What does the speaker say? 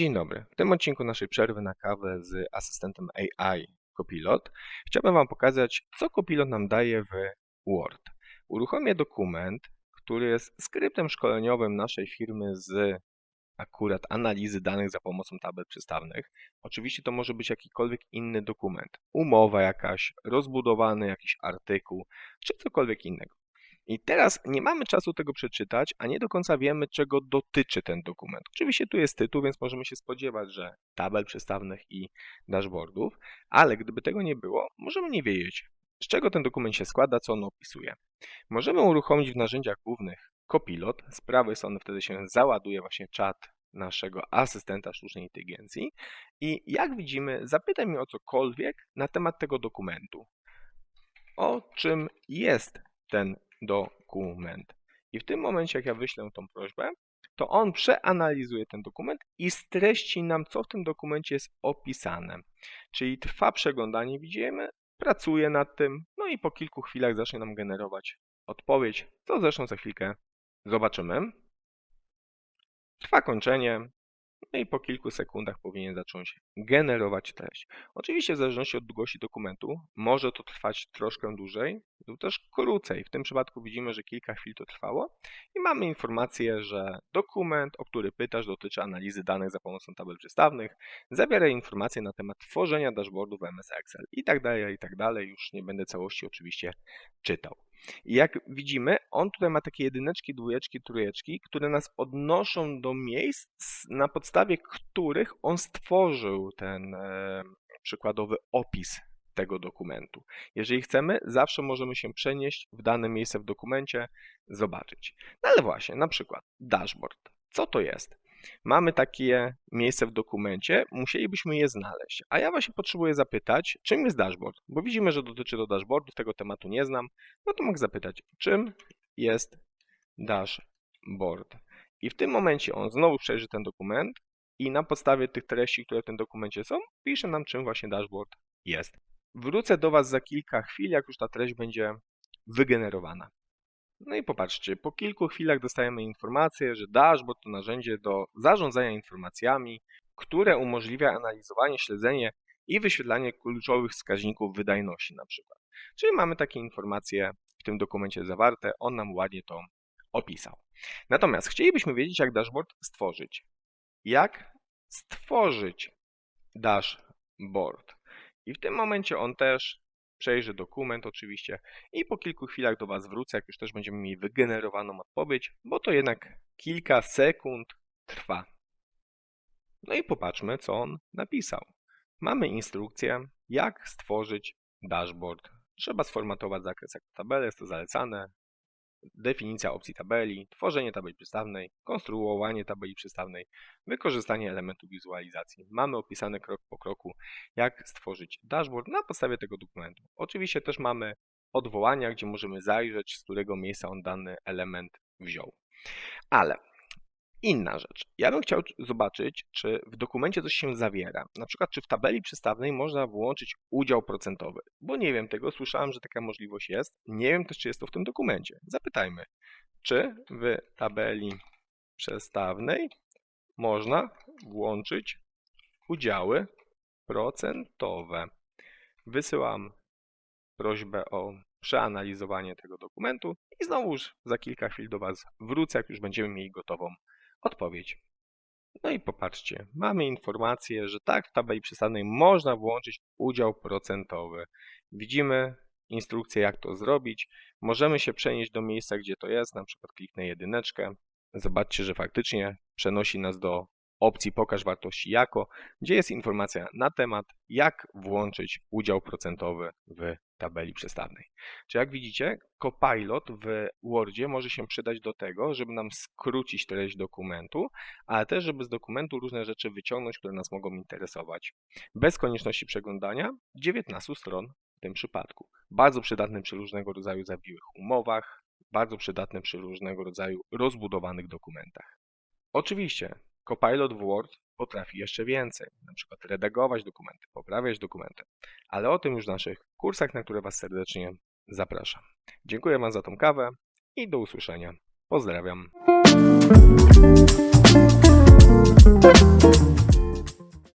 Dzień dobry. W tym odcinku naszej przerwy na kawę z asystentem AI Copilot chciałbym Wam pokazać, co Copilot nam daje w Word. Uruchomię dokument, który jest skryptem szkoleniowym naszej firmy z akurat analizy danych za pomocą tabel przystawnych. Oczywiście to może być jakikolwiek inny dokument, umowa jakaś, rozbudowany jakiś artykuł, czy cokolwiek innego. I teraz nie mamy czasu tego przeczytać, a nie do końca wiemy, czego dotyczy ten dokument. Oczywiście tu jest tytuł, więc możemy się spodziewać, że tabel przystawnych i dashboardów, ale gdyby tego nie było, możemy nie wiedzieć, z czego ten dokument się składa, co on opisuje. Możemy uruchomić w narzędziach głównych Copilot. Z prawej strony wtedy się załaduje właśnie czat naszego asystenta sztucznej inteligencji i jak widzimy, zapytaj mnie o cokolwiek na temat tego dokumentu. O czym jest ten dokument. I w tym momencie, jak ja wyślę tą prośbę, to on przeanalizuje ten dokument i streści nam, co w tym dokumencie jest opisane. Czyli trwa przeglądanie, widzimy, pracuje nad tym, no i po kilku chwilach zacznie nam generować odpowiedź, co zresztą za chwilkę zobaczymy. Trwa kończenie, no i po kilku sekundach powinien zacząć generować treść. Oczywiście w zależności od długości dokumentu może to trwać troszkę dłużej lub też krócej. W tym przypadku widzimy, że kilka chwil to trwało i mamy informację, że dokument, o który pytasz, dotyczy analizy danych za pomocą tabel przystawnych, zawiera informacje na temat tworzenia dashboardu w MS Excel i tak dalej, i tak dalej. Już nie będę całości oczywiście czytał. I jak widzimy, on tutaj ma takie jedyneczki, dwójeczki, trójeczki, które nas odnoszą do miejsc, na podstawie których on stworzył ten e, przykładowy opis tego dokumentu. Jeżeli chcemy, zawsze możemy się przenieść w dane miejsce w dokumencie, zobaczyć. No ale właśnie, na przykład dashboard. Co to jest? Mamy takie miejsce w dokumencie, musielibyśmy je znaleźć. A ja właśnie potrzebuję zapytać, czym jest dashboard? Bo widzimy, że dotyczy to dashboardu, tego tematu nie znam. No to mogę zapytać, czym jest dashboard? I w tym momencie on znowu przejrzy ten dokument i na podstawie tych treści, które w tym dokumencie są, pisze nam, czym właśnie dashboard jest. Wrócę do Was za kilka chwil, jak już ta treść będzie wygenerowana. No i popatrzcie, po kilku chwilach dostajemy informację, że dashboard to narzędzie do zarządzania informacjami, które umożliwia analizowanie, śledzenie i wyświetlanie kluczowych wskaźników wydajności na przykład. Czyli mamy takie informacje w tym dokumencie zawarte, on nam ładnie to opisał. Natomiast chcielibyśmy wiedzieć, jak dashboard stworzyć. Jak stworzyć dashboard? I w tym momencie on też przejrzy dokument oczywiście i po kilku chwilach do Was wrócę, jak już też będziemy mieli wygenerowaną odpowiedź, bo to jednak kilka sekund trwa. No i popatrzmy, co on napisał. Mamy instrukcję, jak stworzyć dashboard. Trzeba sformatować zakres jako tabelę, jest to zalecane definicja opcji tabeli, tworzenie tabeli przystawnej, konstruowanie tabeli przystawnej, wykorzystanie elementu wizualizacji. Mamy opisane krok po kroku, jak stworzyć dashboard na podstawie tego dokumentu. Oczywiście też mamy odwołania, gdzie możemy zajrzeć, z którego miejsca on dany element wziął. Ale Inna rzecz. Ja bym chciał zobaczyć, czy w dokumencie coś się zawiera. Na przykład, czy w tabeli przystawnej można włączyć udział procentowy. Bo nie wiem tego, słyszałem, że taka możliwość jest. Nie wiem też, czy jest to w tym dokumencie. Zapytajmy, czy w tabeli przestawnej można włączyć udziały procentowe. Wysyłam prośbę o przeanalizowanie tego dokumentu i znowu już za kilka chwil do Was wrócę, jak już będziemy mieli gotową Odpowiedź. No i popatrzcie, mamy informację, że tak w tabeli przystawnej można włączyć udział procentowy. Widzimy instrukcję jak to zrobić. Możemy się przenieść do miejsca, gdzie to jest, na przykład kliknę jedyneczkę. Zobaczcie, że faktycznie przenosi nas do opcji pokaż wartości jako, gdzie jest informacja na temat, jak włączyć udział procentowy w tabeli przestawnej. Czy jak widzicie, Copilot w Wordzie może się przydać do tego, żeby nam skrócić treść dokumentu, ale też, żeby z dokumentu różne rzeczy wyciągnąć, które nas mogą interesować. Bez konieczności przeglądania 19 stron w tym przypadku. Bardzo przydatny przy różnego rodzaju zawiłych umowach, bardzo przydatny przy różnego rodzaju rozbudowanych dokumentach. Oczywiście Copilot w Word potrafi jeszcze więcej, na przykład redagować dokumenty, poprawiać dokumenty, ale o tym już w naszych kursach, na które Was serdecznie zapraszam. Dziękuję Wam za tą kawę i do usłyszenia. Pozdrawiam.